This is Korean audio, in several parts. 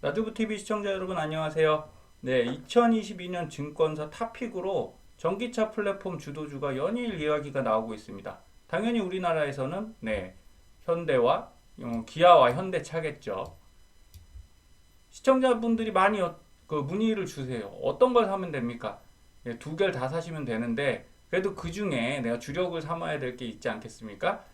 나두부 TV 시청자 여러분 안녕하세요. 네, 2022년 증권사 탑픽으로 전기차 플랫폼 주도주가 연일 이야기가 나오고 있습니다. 당연히 우리나라에서는 네, 현대와 어, 기아와 현대차겠죠. 시청자분들이 많이 어- 그 문의를 주세요. 어떤 걸 사면 됩니까? 네, 두 개를 다 사시면 되는데 그래도 그 중에 내가 주력을 삼아야 될 게 있지 않겠습니까?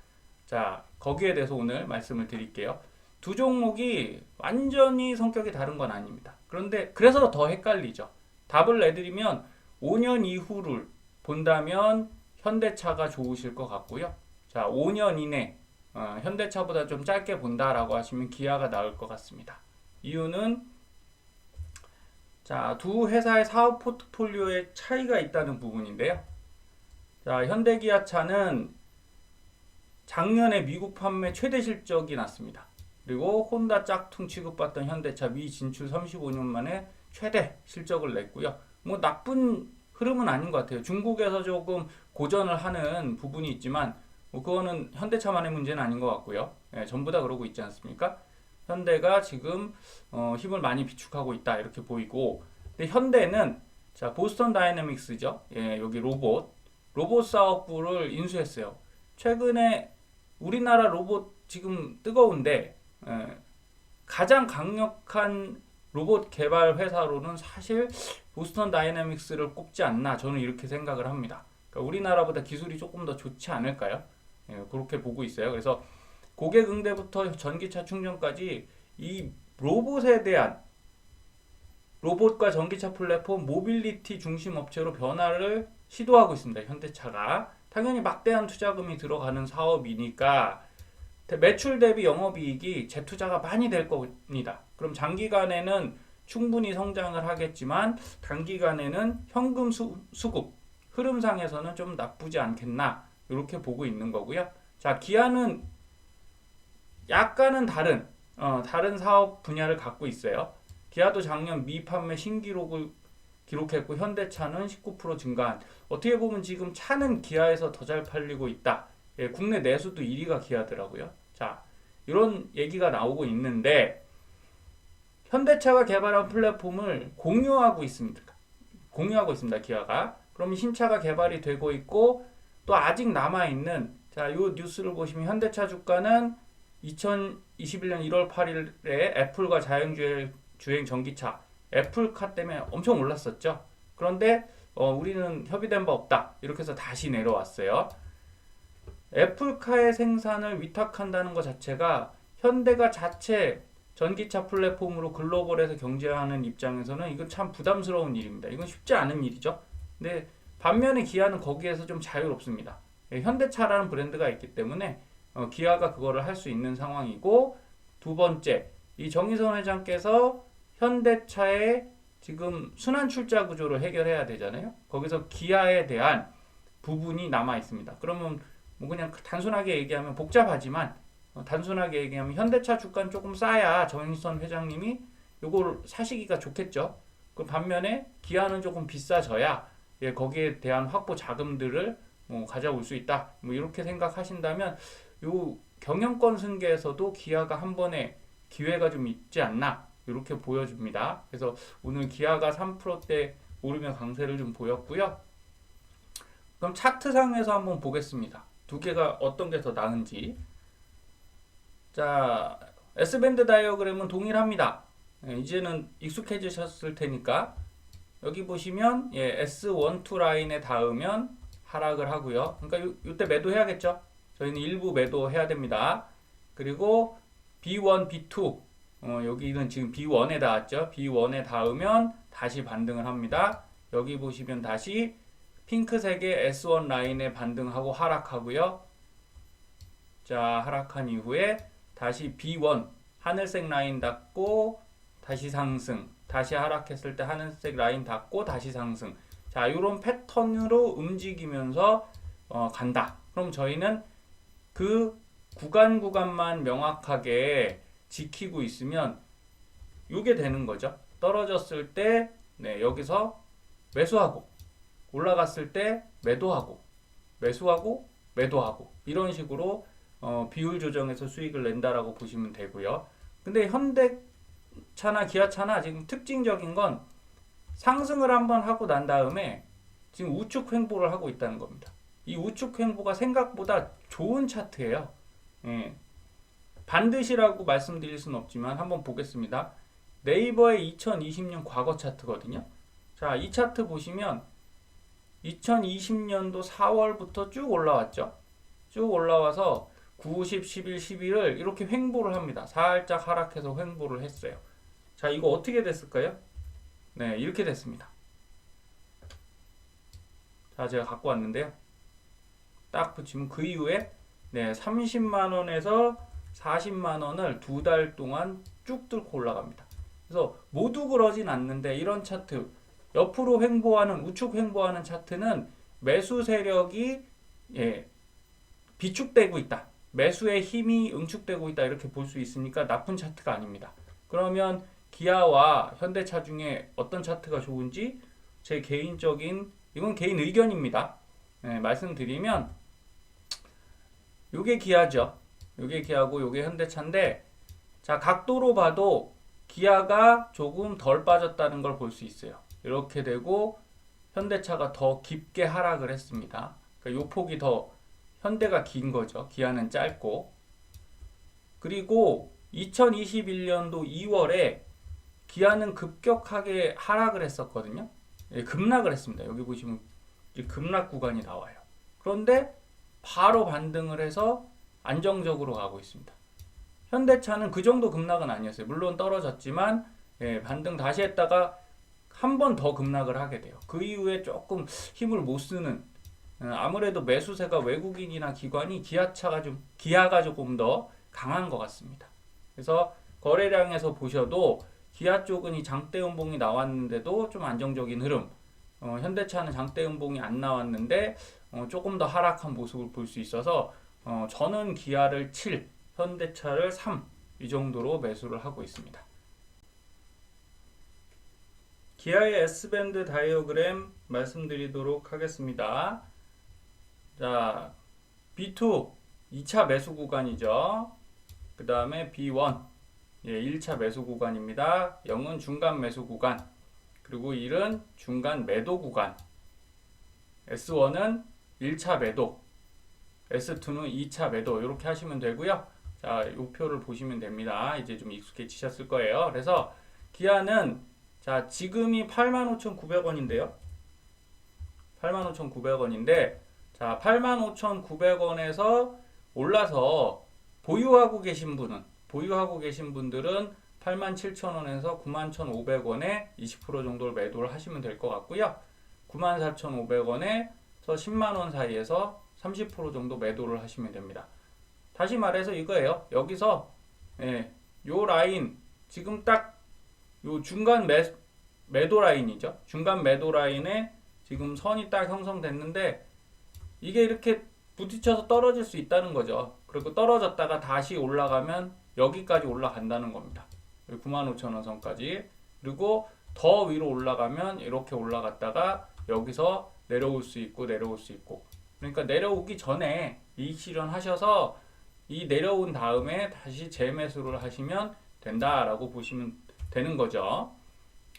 자, 거기에 대해서 오늘 말씀을 드릴게요. 두 종목이 완전히 성격이 다른 건 아닙니다. 그런데 그래서 더 헷갈리죠. 답을 내드리면 5년 이후를 본다면 현대차가 좋으실 것 같고요. 자, 5년 이내 어, 현대차보다 좀 짧게 본다라고 하시면 기아가 나을 것 같습니다. 이유는 자, 두 회사의 사업 포트폴리오에 차이가 있다는 부분인데요. 자, 현대기아차는 작년에 미국 판매 최대 실적이 났습니다. 그리고 혼다 짝퉁 취급받던 현대차 미 진출 35년 만에 최대 실적을 냈고요. 뭐 나쁜 흐름은 아닌 것 같아요. 중국에서 조금 고전을 하는 부분이 있지만 뭐 그거는 현대차만의 문제는 아닌 것 같고요. 예, 전부 다 그러고 있지 않습니까? 현대가 지금 어, 힘을 많이 비축하고 있다 이렇게 보이고, 근데 현대는 자 보스턴 다이내믹스죠. 예, 여기 로봇 로봇 사업부를 인수했어요. 최근에 우리나라 로봇 지금 뜨거운데 예, 가장 강력한 로봇 개발 회사로는 사실 보스턴 다이내믹스를 꼽지 않나 저는 이렇게 생각을 합니다. 그러니까 우리나라보다 기술이 조금 더 좋지 않을까요? 예, 그렇게 보고 있어요. 그래서 고객 응대부터 전기차 충전까지 이 로봇에 대한 로봇과 전기차 플랫폼 모빌리티 중심 업체로 변화를 시도하고 있습니다. 현대차가 당연히 막대한 투자금이 들어가는 사업이니까 매출 대비 영업이익이 재투자가 많이 될 겁니다. 그럼 장기간에는 충분히 성장을 하겠지만 단기간에는 현금 수, 수급 흐름상에서는 좀 나쁘지 않겠나 이렇게 보고 있는 거고요. 자 기아는 약간은 다른 어, 다른 사업 분야를 갖고 있어요. 기아도 작년 미 판매 신기록을 기록했고 현대차는 19% 증가한 어떻게 보면 지금 차는 기아에서 더 잘 팔리고 있다. 예, 국내 내수도 1위가 기아더라고요. 자, 이런 얘기가 나오고 있는데 현대차가 개발한 플랫폼을 공유하고 있습니다. 공유하고 있습니다. 기아가. 그럼 신차가 개발이 되고 있고 또 아직 남아 있는 자, 요 뉴스를 보시면 현대차 주가는 2021년 1월 8일에 애플과 자율주행 주행 전기차 애플카 때문에 엄청 올랐었죠. 그런데 어, 우리는 협의된 바 없다. 이렇게 해서 다시 내려왔어요. 애플카의 생산을 위탁한다는 것 자체가 현대가 자체 전기차 플랫폼으로 글로벌에서 경제하는 입장에서는 이건 참 부담스러운 일입니다. 이건 쉽지 않은 일이죠. 근데 반면에 기아는 거기에서 좀 자유롭습니다. 예, 현대차라는 브랜드가 있기 때문에 어, 기아가 그거를 할 수 있는 상황이고 두 번째 이 정의선 회장께서 현대차의 지금 순환 출자 구조를 해결해야 되잖아요. 거기서 기아에 대한 부분이 남아 있습니다. 그러면 뭐 그냥 단순하게 얘기하면 복잡하지만 어, 단순하게 얘기하면 현대차 주가는 조금 싸야 정의선 회장님이 요걸 사시기가 좋겠죠. 그 반면에 기아는 조금 비싸져야 예, 거기에 대한 확보 자금들을 뭐 가져올 수 있다. 뭐 이렇게 생각하신다면 요 경영권 승계에서도 기아가 한 번에 기회가 좀 있지 않나 이렇게 보여줍니다. 그래서 오늘 기아가 3%대 오르면 강세를 좀 보였고요. 그럼 차트상에서 한번 보겠습니다. 두 개가 어떤 게 더 나은지. 자, S밴드 다이어그램은 동일합니다. 예, 이제는 익숙해지셨을 테니까 여기 보시면 예, S12 라인에 닿으면 하락을 하고요. 그러니까 요, 요때 매도해야겠죠. 저희는 일부 매도해야 됩니다. 그리고 B1, B2 어, 여기는 지금 B1에 닿았죠. B1에 닿으면 다시 반등을 합니다. 여기 보시면 다시 핑크색의 S1 라인에 반등하고 하락하고요. 자, 하락한 이후에 다시 B1 하늘색 라인 닿고 다시 상승. 다시 하락했을 때 하늘색 라인 닿고 다시 상승. 자, 이런 패턴으로 움직이면서 어, 간다. 그럼 저희는 그 구간 구간만 명확하게 지키고 있으면 이게 되는 거죠. 떨어졌을 때 네, 여기서 매수하고 올라갔을 때 매도하고 매수하고 매도하고 이런 식으로 어, 비율 조정해서 수익을 낸다라고 보시면 되고요. 근데 현대 현대차나 기아차나 지금 특징적인 건 상승을 한번 하고 난 다음에 지금 우측 횡보를 하고 있다는 겁니다. 이 우측 횡보가 생각보다 좋은 차트예요. 예. 반드시라고 말씀드릴 수는 없지만 한번 보겠습니다. 네이버의 2020년 과거 차트거든요. 자, 이 차트 보시면 2020년도 4월부터 쭉 올라왔죠. 쭉 올라와서 9, 10, 11, 11을 이렇게 횡보를 합니다. 살짝 하락해서 횡보를 했어요. 자, 이거 어떻게 됐을까요? 네, 이렇게 됐습니다. 자, 제가 갖고 왔는데요. 딱 붙이면 그 이후에 네, 30만 원에서 40만 원을 두 달 동안 쭉 뚫고 올라갑니다. 그래서 모두 그러진 않는데 이런 차트 옆으로 횡보하는 우측 횡보하는 차트는 매수 세력이 예, 비축되고 있다. 매수의 힘이 응축되고 있다. 이렇게 볼 수 있으니까 나쁜 차트가 아닙니다. 그러면 기아와 현대차 중에 어떤 차트가 좋은지 제 개인적인 이건 개인 의견입니다. 예, 말씀드리면 요게 기아죠. 요게 기아고 요게 현대차인데 자 각도로 봐도 기아가 조금 덜 빠졌다는 걸 볼 수 있어요. 이렇게 되고 현대차가 더 깊게 하락을 했습니다. 그러니까 요 폭이 더 현대가 긴 거죠. 기아는 짧고 그리고 2021년도 2월에 기아는 급격하게 하락을 했었거든요. 예, 급락을 했습니다. 여기 보시면 급락 구간이 나와요. 그런데 바로 반등을 해서 안정적으로 가고 있습니다. 현대차는 그 정도 급락은 아니었어요. 물론 떨어졌지만 예, 반등 다시 했다가 한 번 더 급락을 하게 돼요. 그 이후에 조금 힘을 못 쓰는 어, 아무래도 매수세가 외국인이나 기관이 기아차가 좀 기아가 조금 더 강한 것 같습니다. 그래서 거래량에서 보셔도 기아 쪽은 이 장대 음봉이 나왔는데도 좀 안정적인 흐름. 어, 현대차는 장대 음봉이 안 나왔는데 어, 조금 더 하락한 모습을 볼 수 있어서 어, 저는 기아를 7, 현대차를 3 이 정도로 매수를 하고 있습니다. 기아의 S밴드 다이어그램 말씀드리도록 하겠습니다. 자, B2 2차 매수 구간이죠. 그 다음에 B1 예, 1차 매수 구간입니다. 0은 중간 매수 구간 그리고 1은 중간 매도 구간 S1은 1차 매도 S2는 2차 매도 이렇게 하시면 되고요. 자, 이 표를 보시면 됩니다. 이제 좀 익숙해지셨을 거예요. 그래서 기아는 자, 지금이 85,900원인데요. 85,900원인데 자, 85,900원에서 올라서 보유하고 계신 분은 보유하고 계신 분들은 87,000원에서 91,500원에 20% 정도를 매도를 하시면 될 것 같고요. 94,500원에서 10만 원 사이에서 30% 정도 매도를 하시면 됩니다. 다시 말해서 이거예요. 여기서 예, 요 라인 지금 딱 요 중간 매, 매도 라인이죠. 중간 매도 라인에 지금 선이 딱 형성됐는데 이게 이렇게 부딪혀서 떨어질 수 있다는 거죠. 그리고 떨어졌다가 다시 올라가면 여기까지 올라간다는 겁니다. 95,000원 선까지. 그리고 더 위로 올라가면 이렇게 올라갔다가 여기서 내려올 수 있고 내려올 수 있고. 그러니까 내려오기 전에 이익 실현하셔서 이 내려온 다음에 다시 재매수를 하시면 된다라고 보시면 되는 거죠.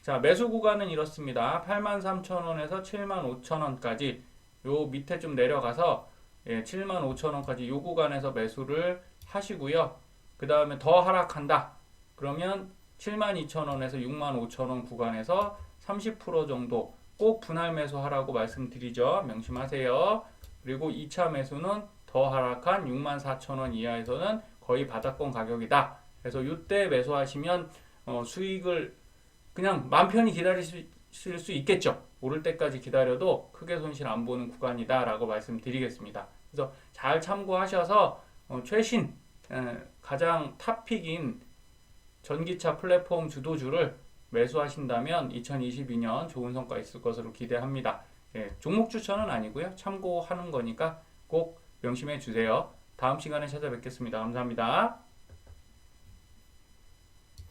자, 매수 구간은 이렇습니다. 83,000원에서 75,000원까지 요 밑에 좀 내려가서 예, 75,000원까지 요 구간에서 매수를 하시고요. 그 다음에 더 하락한다. 그러면 72,000원에서 65,000원 구간에서 30% 정도 꼭 분할 매수하라고 말씀드리죠. 명심하세요. 그리고 2차 매수는 더 하락한 64,000원 이하에서는 거의 바닥권 가격이다. 그래서 이때 매수하시면 어, 수익을 그냥 맘 편히 기다리실 수 있겠죠. 오를 때까지 기다려도 크게 손실 안 보는 구간이다라고 말씀드리겠습니다. 그래서 잘 참고하셔서 어, 최신 에, 가장 탑픽인 전기차 플랫폼 주도주를 매수하신다면 2022년 좋은 성과 있을 것으로 기대합니다. 예, 종목 추천은 아니고요. 참고하는 거니까 꼭 명심해 주세요. 다음 시간에 찾아뵙겠습니다. 감사합니다.